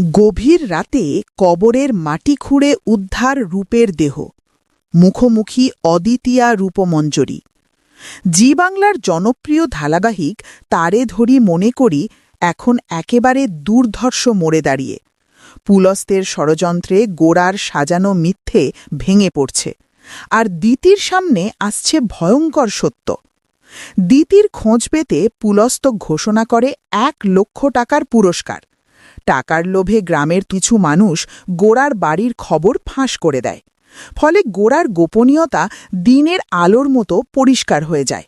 গভীর রাতে কবরের মাটি খুঁড়ে উদ্ধার রূপের দেহ। মুখোমুখি অদ্বিতীয়া রূপমঞ্জরি। জি বাংলার জনপ্রিয় ধারাবাহিক তারে ধরি মনে করি এখন একেবারে দুর্ধর্ষ মোড়ে দাঁড়িয়ে। পুলস্তের ষড়যন্ত্রে গোড়ার সাজানো মিথ্যে ভেঙে পড়ছে। আর দিতির সামনে আসছে ভয়ঙ্কর সত্য। দিতির খোঁজ পেতে পুলস্ত ঘোষণা করে এক লক্ষ টাকার পুরস্কার। টাকার লোভে গ্রামের কিছু মানুষ গোড়ার বাড়ির খবর ফাঁস করে দেয়। ফলে গোড়ার গোপনীয়তা দিনের আলোর মতো পরিষ্কার হয়ে যায়।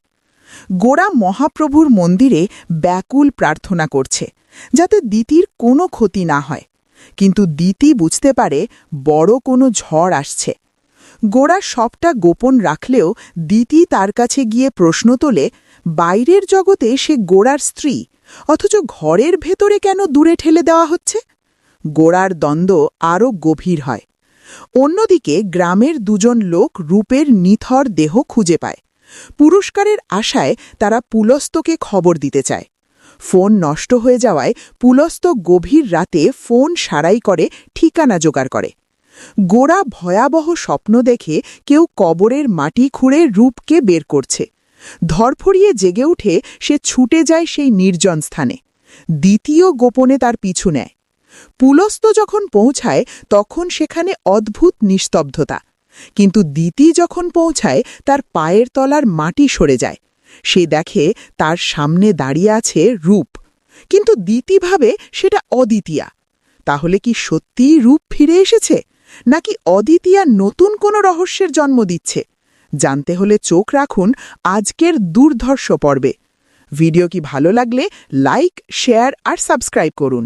গোড়া মহাপ্রভুর মন্দিরে ব্যাকুল প্রার্থনা করছে, যাতে দিতির কোনো ক্ষতি না হয়। কিন্তু দিতি বুঝতে পারে বড় কোনো ঝড় আসছে। গোড়া সবটা গোপন রাখলেও দিতি তার কাছে গিয়ে প্রশ্ন তোলে, বাইরের জগতে সে গোড়ার স্ত্রী অথচ ঘরের ভেতরে কেন দূরে ঠেলে দেওয়া হচ্ছে? গোড়ার দ্বন্দ্ব আরও গভীর হয়। অন্যদিকে গ্রামের দুজন লোক রূপের নিথর দেহ খুঁজে পায়। পুরস্কারের আশায় তারা পুলস্তকে খবর দিতে চায়। ফোন নষ্ট হয়ে যাওয়ায় পুলস্ত গভীর রাতে ফোন সারাই করে, ঠিকানা জোগাড় করে। গোড়া ভয়াবহ স্বপ্ন দেখে কেউ কবরের মাটি খুঁড়ে রূপকে বের করছে। ধরফড়িয়ে জেগে উঠে সে ছুটে যায় সেই নির্জন স্থানে। দ্বিতীয় গোপনে তার পিছু নেয়। পুলস্ত যখন পৌঁছায়, তখন সেখানে অদ্ভুত নিস্তব্ধতা। কিন্তু দিতি যখন পৌঁছায়, তার পায়ের তলার মাটি সরে যায়। সে দেখে তার সামনে দাঁড়িয়ে আছে রূপ। কিন্তু দিতি ভাবে সেটা অদ্বিতীয়া। তাহলে কি সত্যিই রূপ ফিরে এসেছে? নাকি অদ্বিতীয়া নতুন কোনো রহস্যের জন্ম দিচ্ছে? জানতে হলে চোখ রাখুন আজকের দুর্ধর্ষ পর্বে। ভিডিও কি ভালো লাগলে লাইক, শেয়ার আর সাবস্ক্রাইব করুন।